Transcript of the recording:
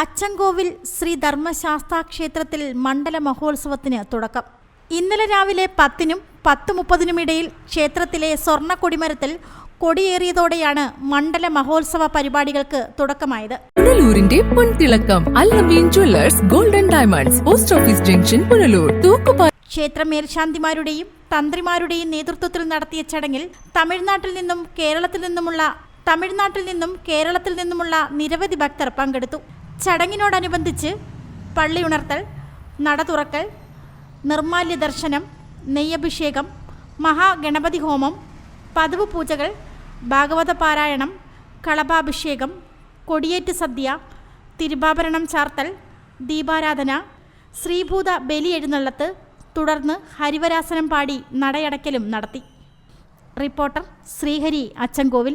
അച്ചൻകോവിൽ ശ്രീ ധർമ്മശാസ്താ ക്ഷേത്രത്തിൽ മണ്ഡല മഹോത്സവത്തിന് തുടക്കം. ഇന്നലെ രാവിലെ പത്തിനും പത്ത് മുപ്പതിനുമിടയിൽ ക്ഷേത്രത്തിലെ സ്വർണ കൊടിമരത്തിൽ കൊടിയേറിയതോടെയാണ് മണ്ഡല മഹോത്സവ പരിപാടികൾക്ക് തുടക്കമായത്. പുനലൂരിന്റെ പൊൻതിളക്കം Allameen jewellers golden diamonds post office junction Punalur തൂക്കുപാലം ക്ഷേത്ര മേൽശാന്തിമാരുടെയും തന്ത്രിമാരുടെയും നേതൃത്വത്തിൽ നടത്തിയ ചടങ്ങിൽ തമിഴ്നാട്ടിൽ നിന്നും കേരളത്തിൽ നിന്നുമുള്ള തമിഴ്നാട്ടിൽ നിന്നും കേരളത്തിൽ നിന്നുമുള്ള നിരവധി ഭക്തർ പങ്കെടുത്തു. ചടങ്ങിനോടനുബന്ധിച്ച് പള്ളി ഉണർത്തൽ നട തുറക്കൽ നിർമാല്യ ദർശനം നെയ്യഭിഷേകം മഹാഗണപതി ഹോമം പതിവ് പൂജകൾ ഭാഗവത പാരായണം കളഭാഭിഷേകം കൊടിയേറ്റ് സദ്യ തിരുവാഭരണം ചാർത്തൽ ദീപാരാധന ശ്രീഭൂത ബലി എഴുന്നള്ളത്ത് തുടർന്ന് ഹരിവരാസനം പാടി നടയടക്കലും നടത്തി. റിപ്പോർട്ടർ ശ്രീഹരി അച്ചൻകോവിൽ.